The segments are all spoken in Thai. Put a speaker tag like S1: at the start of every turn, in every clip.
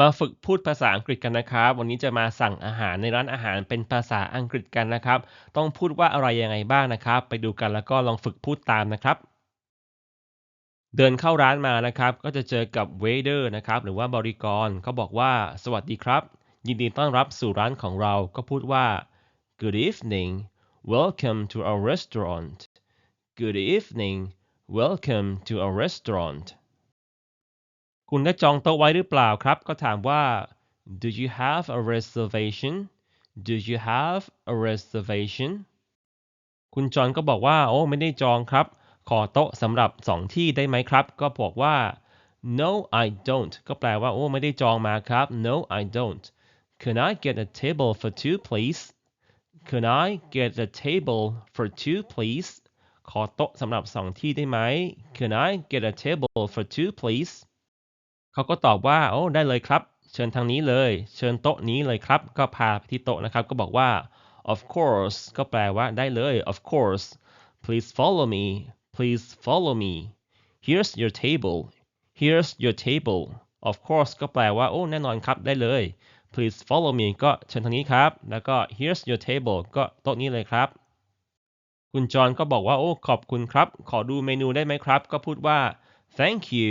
S1: มาฝึกพูดภาษาอังกฤษกันนะครับ วันนี้จะมาสั่งอาหารในร้านอาหารเป็นภาษาอังกฤษกันนะครับ ต้องพูดว่าอะไรยังไงบ้างนะครับ ไปดูกันแล้วก็ลองฝึกพูดตามนะครับ เดินเข้าร้านมานะครับ ก็จะเจอกับ waiter นะครับ หรือว่าบริกรเขาบอกว่า สวัสดีครับ ยินดีต้อนรับสู่ร้านของเรา ก็พูดว่า good evening welcome to our restaurant good evening welcome to our restaurant คุณได้จองโต๊ะไว้หรือเปล่าครับ ก็ถามว่า do you have a reservation do you have a reservation คุณจอนก็บอกว่า โอ้ ไม่ได้จองครับ ขอโต๊ะสำหรับสองที่ได้ไหมครับ ก็บอกว่า no I don't ก็แปลว่า โอ้ ไม่ได้จองมาครับ no I don't can I get a table for two please can I get a table for two please ขอโต๊ะสำหรับสองที่ได้ไหม can I get a table for two please เขาก็ตอบว่าโอ้ได้เลยครับ เชิญทางนี้เลย เชิญโต๊ะนี้เลยครับ ก็พาไปที่โต๊ะนะครับ ก็บอกว่า of course ก็แปลว่าได้เลย of course please follow me please follow me here's your table here's your table of course ก็แปลว่าโอ้แน่นอนครับได้เลย please follow me ก็เชิญทางนี้ครับ แล้วก็ here's your table ก็โต๊ะนี้เลยครับ คุณจอห์นก็บอกว่าโอ้ขอบคุณครับ ขอดูเมนูได้ไหมครับ ก็พูดว่า thank you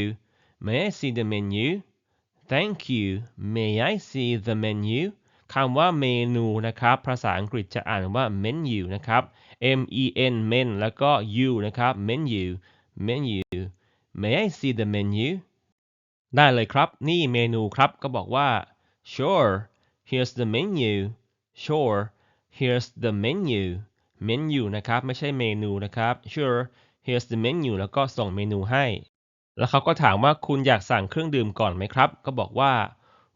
S1: may I see the menu thank you may I see the menu คำว่าเมนูนะครับ ภาษาอังกฤษจะอ่านว่า menu นะครับ m e n men แล้วก็ u นะครับ menu menu may I see the menu ได้เลยครับ นี่เมนูครับ ก็บอกว่า sure here's the menu sure here's the menu menu นะครับ ไม่ใช่เมนูนะครับ sure here's the menu แล้วก็ส่งเมนูให้ แล้วเขาก็ถามว่าคุณอยากสั่งเครื่องดื่มก่อนไหมครับ ก็บอกว่า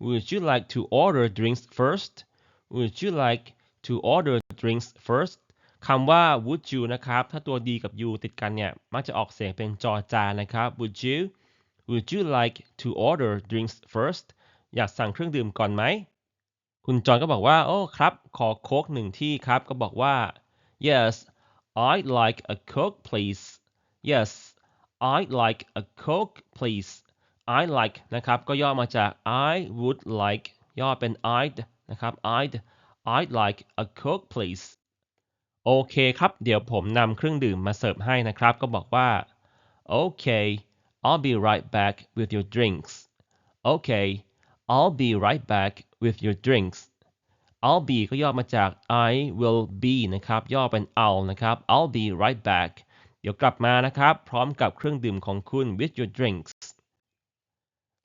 S1: would you like to order drinks first would you like to order drinks first คำว่า would you นะครับ ถ้าตัว d กับ u ติดกันเนี่ย มักจะออกเสียงเป็นจอจานนะครับ would you would you like to order drinks first อยากสั่งเครื่องดื่มก่อนไหม คุณจอนก็บอกว่า โอ้ครับ ขอโค้กหนึ่งที่ครับ ก็บอกว่า yes I'd like a coke please yes I'd like a coke please I like นะครับ ก็ย่อมาจาก I would like ย่อเป็น I'd นะครับ I'd I'd like a coke please โอเคครับ เดี๋ยวผมนำเครื่องดื่มมาเสิร์ฟให้นะครับ ก็บอกว่า okay I'll be right back with your drinks okay I'll be right back with your drinks I'll be ก็ย่อมาจาก I will be นะครับ ย่อเป็น I'll นะครับ I'll be right back เ ดี๋ยวกลับมานะครับ พร้อมกับเครื่องดื่มของคุณ with your drinks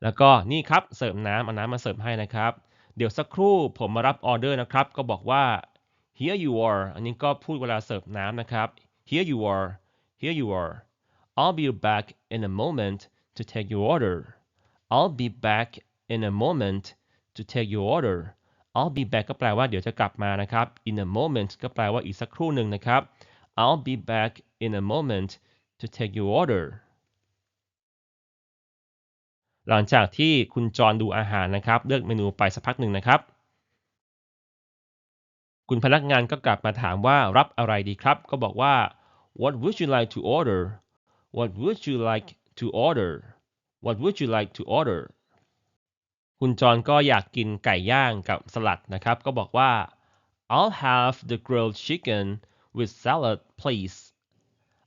S1: แล้วก็นี่ครับเสิร์ฟน้ำเอาน้ำมาเสิร์ฟให้นะครับ เดี๋ยวสักครู่ผมมารับออเดอร์นะครับ ก็บอกว่า here you are อันนี้ก็พูดเวลาเสิร์ฟน้ำนะครับ here you are here you are I'll be back in a moment to take your order I'll be back in a moment to take your order I'll be back ก็แปลว่าเดี๋ยวจะกลับมานะครับ in a moment ก็แปลว่าอีกสักครู่หนึ่งนะครับ I'll be back in a moment to take your order หลังจากที่คุณจอนดูอาหารนะครับ เลือกเมนูไปสักพักหนึ่งนะครับ คุณพนักงานก็กลับมาถามว่ารับอะไรดีครับ ก็บอกว่า what would you like to order what would you like to order what would you like to order คุณจอนก็อยากกินไก่ย่างกับสลัดนะครับ ก็บอกว่า I'll have the grilled chicken with salad please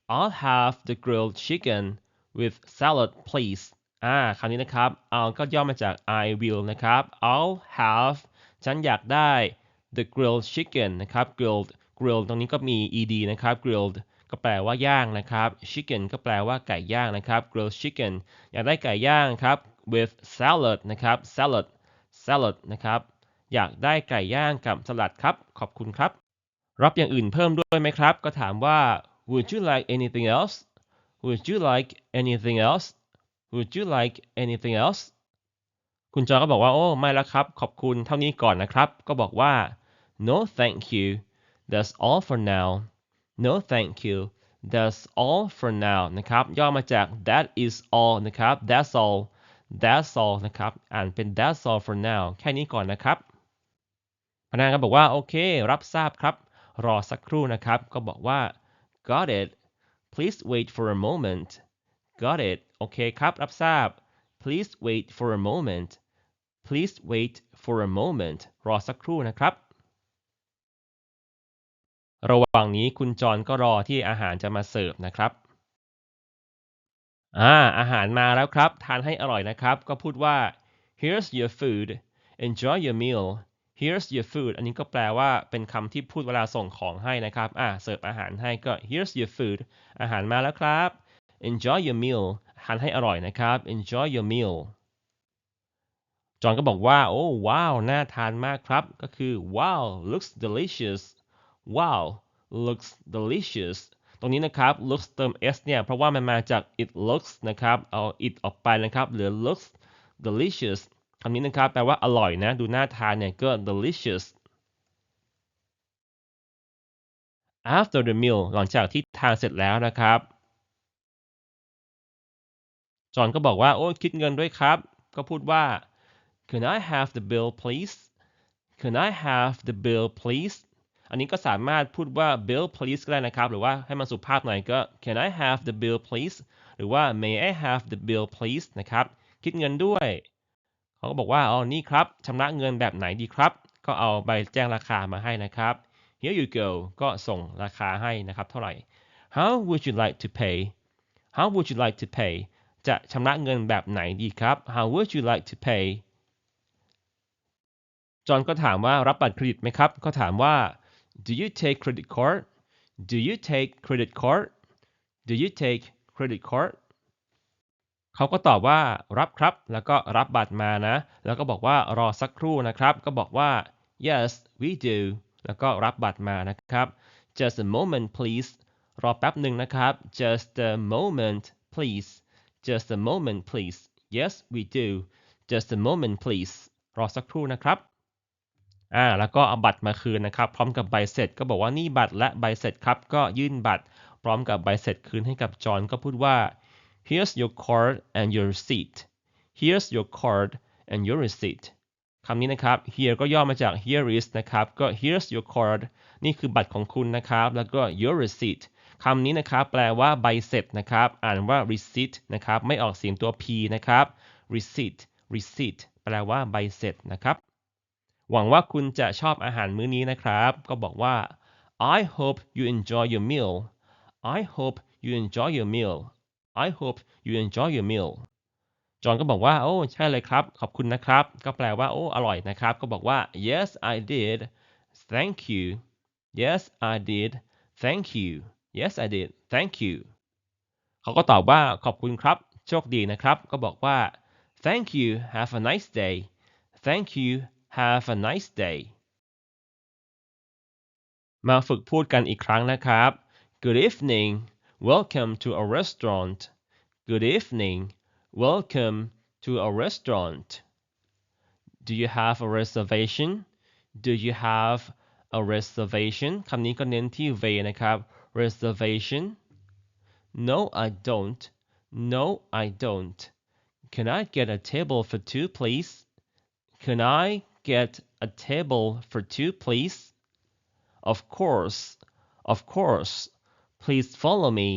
S1: I'll have the grilled chicken with salad please อ่าคราวนี้นะครับ I'll ก็ย่อมาจาก I will นะครับ I'll have ฉันอยากได้ the grilled chicken นะครับ grilled grilled ตรงนี้ก็มี ed นะครับ grilled ก็แปลว่าย่างนะครับ chicken ก็แปลว่าไก่ย่างนะครับ grilled chicken อยากได้ไก่ย่างครับ with salad นะครับ salad salad นะครับ อยากได้ไก่ย่างกับสลัดครับ ขอบคุณครับ รับอย่างอื่นเพิ่มด้วยไหมครับ ก็ถามว่า would you like anything else would you like anything else would you like anything else คุณจอก็บอกว่า โอ้ ไม่ล้วครับ ขอบคุณเท่านี้ก่อนนะครับ ก็บอกว่า no thank you that's all for now no thank you that's all for now นะครับ ย่อมาจาก that is all นะครับ that's all that's all นะครับ อ่านเป็น that's all for now แค่นี้ก่อนนะครับ พนักงานก็บอกว่า โอเค รับทราบครับ รอสักครู่นะครับ ก็บอกว่า got it please wait for a moment got it โอเคครับ รับทราบ please wait for a moment please wait for a moment รอสักครู่นะครับ ระหว่างนี้คุณจอนก็รอที่อาหารจะมาเสิร์ฟนะครับอ่าอาหารมาแล้วครับ ทานให้อร่อยนะครับ ก็พูดว่า here's your food enjoy your meal here's your food อันนี้ก็แปลว่าเป็นคำที่พูดเวลาส่งของให้นะครับ อ่าเสิร์ฟอาหารให้ก็ here's your food อาหารมาแล้วครับ enjoy your meal ทานให้อร่อยนะครับ enjoy your meal จอนก็บอกว่า โอ้ว้าว น่าทานมากครับ ก็คือ wow looks delicious wow looks delicious ตรงนี้นะครับ looks เติม s เนี่ย เพราะว่ามันมาจาก it looks นะครับ เอา it ออกไปนะครับ เหลือ looks delicious ำนี้นะครับแปลว่าอร่อยนะ ดูน่าทานเนี่ยก็ delicious after the meal หลังจากที่ทานเสร็จแล้วนะครับ จอห์นก็บอกว่า โอ้คิดเงินด้วยครับ ก็พูดว่า Can I have the bill please Can I have the bill please อันนี้ก็สามารถพูดว่า bill please ก็ได้นะครับ หรือว่าให้มันสุภาพหน่อยก็ Can I have the bill please หรือว่า May I have the bill please นะครับ คิดเงินด้วย เขาก็บอกว่าอ๋อนี่ครับชำระเงินแบบไหนดีครับ ก็เอาใบแจ้งราคามาให้นะครับ Here you go ก็ส่งราคาให้นะครับเท่าไหร่ How would you like to pay How would you like to pay จะชำระเงินแบบไหนดีครับ How would you like to pay จอห์นก็ถามว่ารับบัตรเครดิตไหมครับ ก็ถามว่า Do you take credit card Do you take credit card Do you take credit card เขาก็ตอบว่ารับครับ แล้วก็รับบัตรมานะ แล้วก็บอกว่ารอสักครู่นะครับ ก็บอกว่า yes we do แล้วก็รับบัตรมานะครับ just a moment please รอแป๊บหนึ่งนะครับ just a moment please just a moment please yes we do just a moment please รอสักครู่นะครับอ่าแล้วก็เอาบัตรมาคืนนะครับ พร้อมกับใบเสร็จก็บอกว่านี่บัตรและใบเสร็จครับ ก็ยื่นบัตร พร้อมกับใบเสร็จคืนให้กับจอห์นก็พูดว่า here's your card and your receipt here's your card and your receipt คำนี้นะครับ here ก็ย่อมาจาก here is นะครับ ก็ here's your card นี่คือบัตรของคุณนะครับ แล้วก็ your receipt คำนี้นะครับ แปลว่าใบเสร็จนะครับ อ่านว่า receipt นะครับ ไม่ออกเสียงตัว p นะครับ receipt receipt แปลว่าใบเสร็จนะครับ หวังว่าคุณจะชอบอาหารมื้อนี้นะครับ ก็บอกว่า I hope you enjoy your meal I hope you enjoy your meal I hope you enjoy your meal จอห์นก็บอกว่า โอ้ ใช่เลยครับ ขอบคุณนะครับ ก็แปลว่า โอ้ อร่อยนะครับ ก็บอกว่า yes I did thank you yes I did thank you yes I did thank you เขาก็ตอบว่า ขอบคุณครับ โชคดีนะครับ ก็บอกว่า thank you have a nice day thank you have a nice day มาฝึกพูดกันอีกครั้งนะครับ good evening welcome to a restaurant good evening welcome to a restaurant do you have a reservation do you have a reservation คำนี้ก็เน้นที่ v นะครับ reservation no I don't no I don't can I get a table for two please can I get a table for two please of course of course please follow me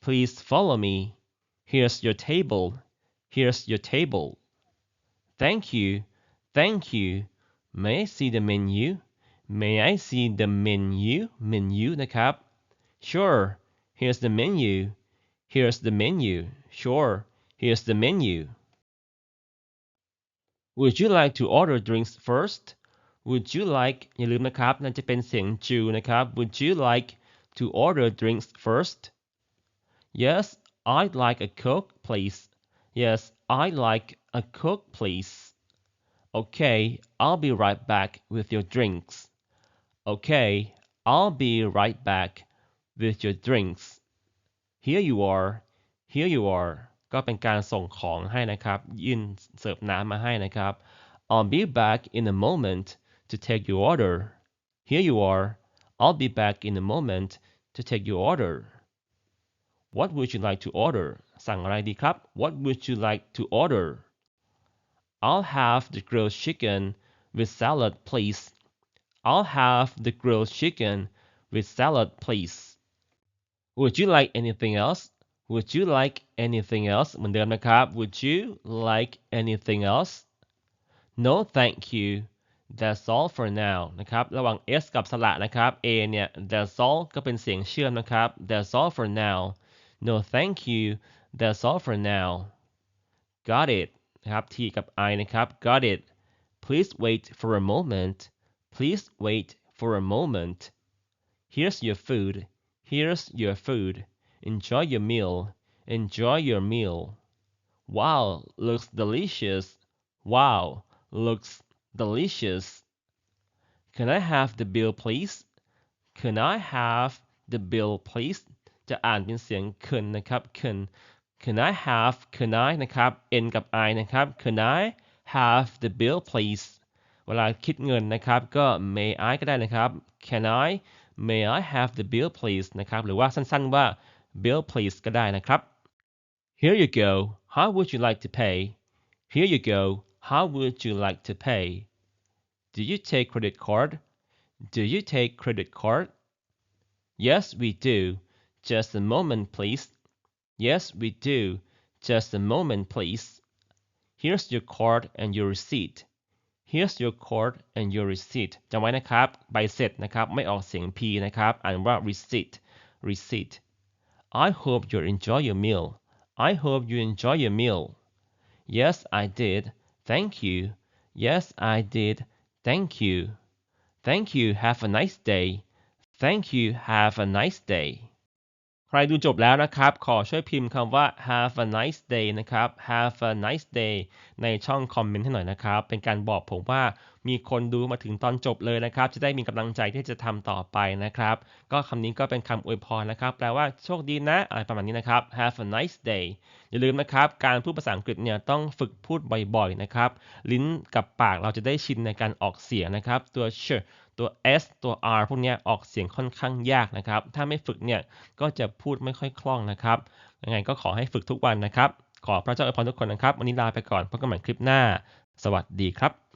S1: please follow me here's your table here's your table thank you thank you may I see the menu may I see the menu menu นะครับ sure here's the menu here's the menu sure here's the menu Would you like to order drinks first Would you like อย่าลืมนะครับ นั่นจะเป็นเสียงจูนะครับ Would you like to order drinks first Yes I'd like a coke please Yes I'd like a coke please Okay I'll be right back with your drinks Okay I'll be right back with your drinks Here you are Here you are ก็เป็นการส่งของให้นะครับ ยื่นเสิร์ฟน้ำมาให้นะครับ I'll be back in a moment to take your order Here you are I'll be back in a moment to take your order What would you like to order สั่งอะไรดีครับ What would you like to order I'll have the grilled chicken with salad please I'll have the grilled chicken with salad please Would you like anything else Would you like anything else เหมือนเดิมนะครับ Would you like anything else no thank you that's all for now นะครับ ระหว่าง s กับสระนะครับ a เนี่ย that's all ก็เป็นเสียงเชื่อมนะครับ that's all for now no thank you that's all for now got it นะครับ t กับ i นะครับ got it please wait for a moment please wait for a moment here's your food here's your food enjoy your meal enjoy your meal wow looks delicious wow looks delicious can I have the bill please can I have the bill please จะอ่านเป็นเสียง can นะครับ can can I have can I นะครับ n กับ i นะครับ can I have the bill please เวลาคิดเงินนะครับ ก็ may I ก็ได้นะครับ can I may I have the bill please นะครับ หรือว่าสั้นๆว่า bill please ก็ได้นะครับ here you go how would you like to pay here you go how would you like to pay do you take credit card do you take credit card yes we do just a moment please yes we do just a moment please here's your card and your receipt here's your card and your receipt จำไว้นะครับ ใบเสร็จนะครับ ไม่ออกเสียง p นะครับ อ่านว่า receipt receipt I hope you enjoy your meal I hope you enjoy your meal yes I did thank you. Yes I did. Thank you. Thank you. Have a nice day. Thank you. Have a nice day ใครดูจบแล้วนะครับ ขอช่วยพิมพ์คำว่า have a nice day นะครับ have a nice day ในช่องคอมเมนต์ให้หน่อยนะครับ เป็นการบอกผมว่ามีคนดูมาถึงตอนจบเลยนะครับ จะได้มีกำลังใจที่จะทำต่อไปนะครับ ก็คำนี้ก็เป็นคำอวยพรนะครับ แปลว่าโชคดีนะอะไรประมาณนี้นะครับ have a nice day อย่าลืมนะครับ การพูดภาษาอังกฤษเนี่ยต้องฝึกพูดบ่อยๆนะครับ ลิ้นกับปากเราจะได้ชินในการออกเสียงนะครับ ตัว sh ตัว s ตัว r พวกนี้ออกเสียงค่อนข้างยากนะครับ ถ้าไม่ฝึกเนี่ยก็จะพูดไม่ค่อยคล่องนะครับ ยังไงก็ขอให้ฝึกทุกวันนะครับ ขอพระเจ้าอวยพรทุกคนนะครับ วันนี้ลาไปก่อน พบกันใหม่คลิปหน้า สวัสดีครับ